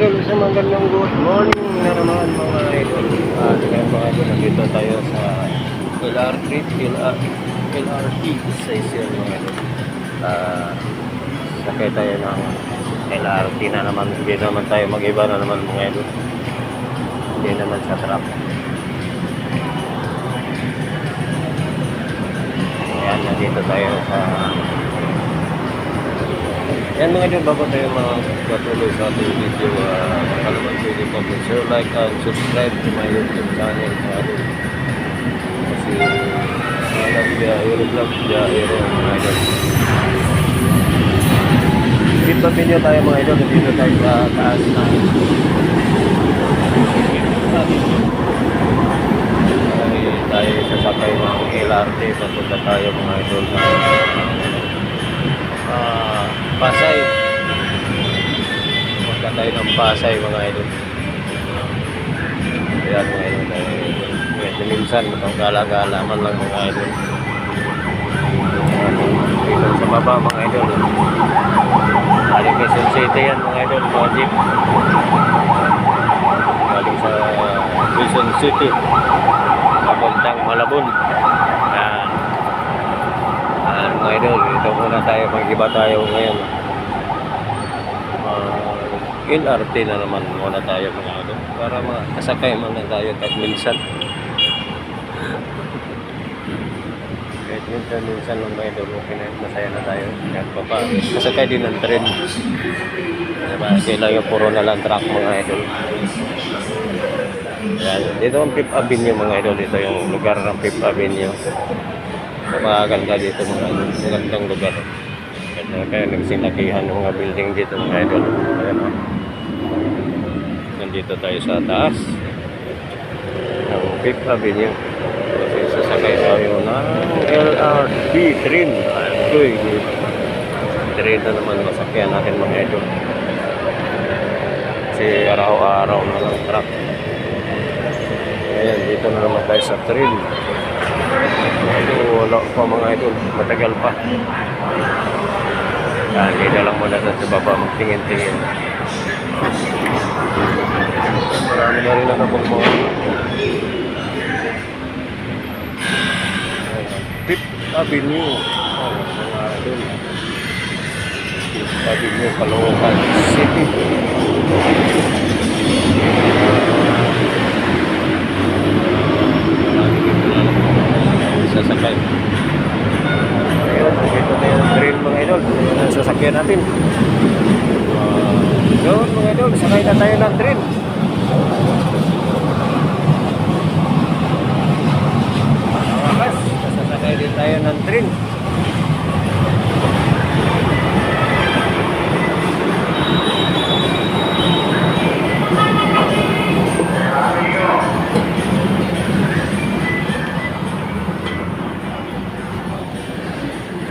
idol, isang magandang good morning na naman mga idol. Ah, kaya mga idol, nandito tayo sa LRT, LR, LRT station mga idol. Ah, sakay tayo ng LRT na naman. Hindi naman tayo mag-iba na naman mga idol. Hindi naman sa trap. Ayan, nandito tayo sa yan mga idol, bago tayo mga patuloy sa ating video, uh, makalaman po yung comment, share, like, and subscribe to my YouTube channel mga idol. Kasi, alam niya, Aero Vlog, niya, Aero, mga idol. Keep up niyo tayo mga idol, dito tayo sa taas na. Ay, tayo sasakay ng LRT, papunta tayo mga idol na ah, Pasay. Punta tayo ng Pasay mga idol. Ayan mga idol. Medyo minsan itong gala-gala lang mga idol. Dito sa baba mga idol. Galing Quezon City yan mga idol. Mga. Galing sa Quezon City. Papuntang Malabon. Ayan. Ayan mga idol, muna tayo, mag-iba tayo ngayon. Uh, LRT na naman muna tayo mga idol. Para makasakay man na tayo kahit minsan. Kahit minsan, minsan lang okay na, masaya na tayo. Kahit pa pa, kasakay din ng tren. Diba? Kailangan yung puro na lang truck mga idol. Yan. Dito ang Fifth Avenue mga idol. Dito yung lugar ng Fifth Avenue. Napakaganda dito mga idol. Magandang lugar. Kaya, kaya nagsinakihan ng mga building dito mga idol. Ayan o. Nandito tayo sa taas. Ng Fifth Avenue. Kasi sasakay tayo ng LRT train. Agoy. Train na naman masakyan natin mga idol. Kasi araw-araw na lang truck. Ayan, dito na naman tayo sa train. Ito, wala pa mga idol. Matagal pa. Yan, dito lang muna sa baba. Magtingin-tingin. Marami na rin nakapag mga Fifth Avenue. Oh, mga idol. Fifth Avenue. Ayun, dito tayo ng train mga idol. Ayun ang sasakyan natin. Uh, yun mga idol, sakay na tayo ng. Mga kas, sasakay din tayo ng train.